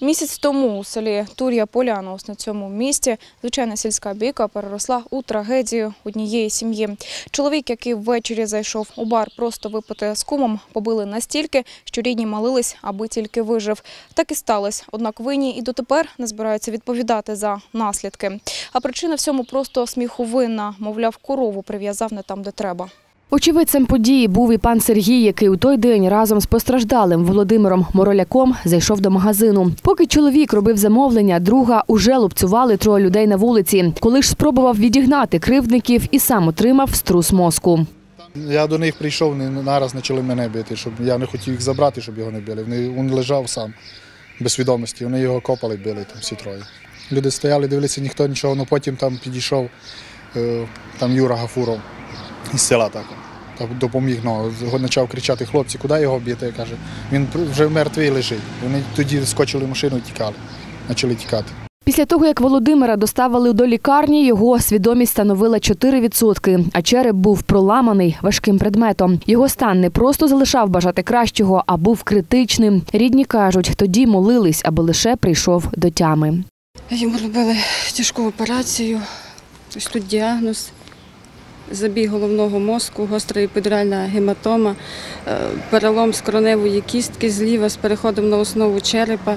Місяць тому у селі Тур'я Полянос на цьому місці звичайна сільська бійка переросла у трагедію однієї сім'ї. Чоловік, який ввечері зайшов у бар просто випити з кумом, побили настільки, що рідні молились, аби тільки вижив. Так і сталося. Однак винні і дотепер не збираються відповідати за наслідки. А причина всьому просто сміховинна. Мовляв, корову прив'язав не там, де треба. Очевидцем події був і пан Сергій, який у той день разом з постраждалим Володимиром Мороляком зайшов до магазину. Поки чоловік робив замовлення, друга уже лупцювали троє людей на вулиці. Коли ж спробував відігнати кривдників і сам отримав струс мозку. Я до них прийшов, вони нараз почали мене бити, щоб я не хотів їх забрати, щоб його не били. Він лежав сам без свідомості, вони його копали, били там всі троє. Люди стояли, дивилися, ніхто нічого, але потім там підійшов е, там Юра Гафуров із села так. Так допоміг, ну, почав кричати, хлопці, куди його б'єте? Каже, він вже мертвий лежить. Вони тоді скочили в машину і тікали, почали тікати. Після того, як Володимира доставили до лікарні, його свідомість становила 4%, а череп був проламаний важким предметом. Його стан не просто залишав бажати кращого, а був критичним. Рідні кажуть, тоді молились, аби лише прийшов до тями. Йому робили тяжку операцію. Ось тут діагноз. Забій головного мозку, гостра епідуральна гематома, е, перелом скроневої кістки зліва з переходом на основу черепа.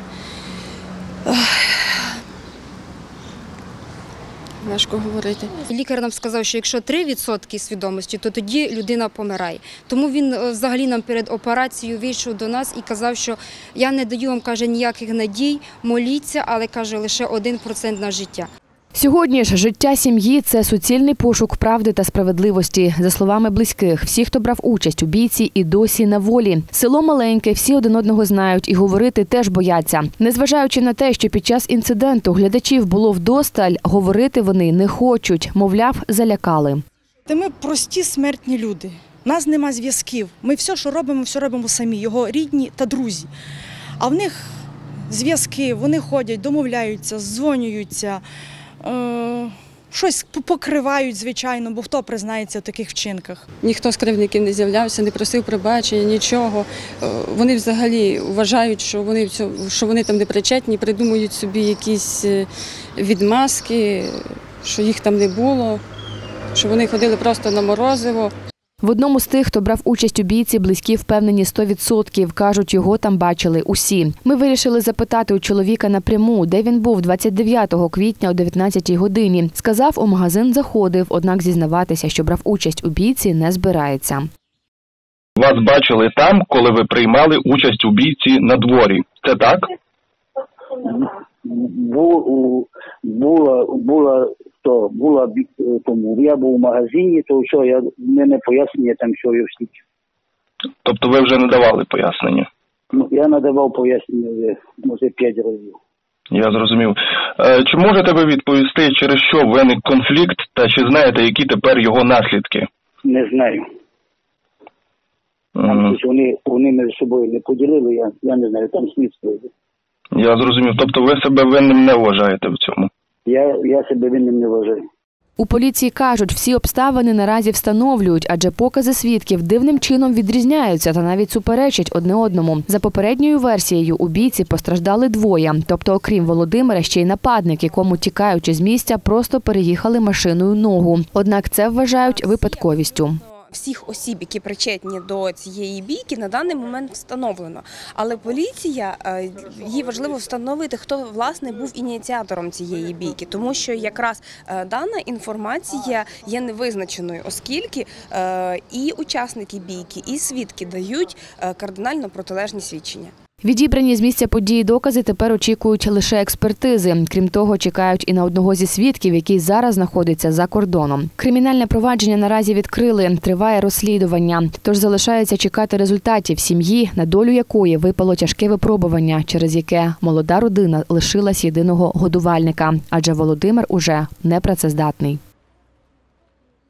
Важко говорити. Лікар нам сказав, що якщо 3% свідомості, то тоді людина помирає. Тому він е, взагалі нам перед операцією вийшов до нас і казав, що я не даю вам каже ніяких надій, моліться, але каже лише 1% на життя. Сьогодні ж життя сім'ї це суцільний пошук правди та справедливості. За словами близьких, всі, хто брав участь у бійці, і досі на волі. Село маленьке, всі один одного знають і говорити теж бояться. Незважаючи на те, що під час інциденту глядачів було вдосталь, говорити вони не хочуть. Мовляв, залякали. Та ми прості смертні люди. У нас нема зв'язків. Ми все, що робимо, все робимо самі, його рідні та друзі. А в них зв'язки, вони ходять, домовляються, дзвонюються, щось покривають, звичайно, бо хто признається в таких вчинках. Ніхто з кривдників не з'являвся, не просив пробачення, нічого. Е, Вони взагалі вважають, що вони, що вони там не причетні, придумують собі якісь е, відмазки, що їх там не було, що вони ходили просто на морозиво. В одному з тих, хто брав участь у бійці, близькі впевнені 100%. Кажуть, його там бачили усі. Ми вирішили запитати у чоловіка напряму, де він був 29 квітня о 19 годині. Сказав, у магазин заходив, однак зізнаватися, що брав участь у бійці, не збирається. Вас бачили там, коли ви приймали участь у бійці на дворі. Це так? Була, була. Я був у магазині, то що я в мене пояснення там, що я всі. Тобто ви вже не давали пояснення. Ну, я надавав пояснення вже, може, п'ять разів. Я зрозумів. Е, Чи можете ви відповісти, через що виник конфлікт, та чи знаєте, які тепер його наслідки? Не знаю. Там щось вони, вони між собою не поділили, я, я не знаю, там слідство. йде. Я зрозумів. Тобто ви себе винним не вважаєте в цьому. Я, я себе винним не вважаю. У поліції кажуть, всі обставини наразі встановлюють, адже покази свідків дивним чином відрізняються та навіть суперечать одне одному. За попередньою версією у бійці постраждали двоє. Тобто, окрім Володимира, ще й нападник, якому тікаючи з місця, просто переїхали машиною ногу. Однак це вважають випадковістю. Всіх осіб, які причетні до цієї бійки, на даний момент встановлено. Але поліція е, їй важливо встановити, хто власне був ініціатором цієї бійки, тому що якраз е, дана інформація є невизначеною, оскільки е, і учасники бійки, і свідки дають кардинально протилежні свідчення. Відібрані з місця події докази тепер очікують лише експертизи. Крім того, чекають і на одного зі свідків, який зараз знаходиться за кордоном. Кримінальне провадження наразі відкрили. Триває розслідування. Тож залишається чекати результатів сім'ї, на долю якої випало тяжке випробування, через яке молода родина лишилась єдиного годувальника, адже Володимир уже непрацездатний.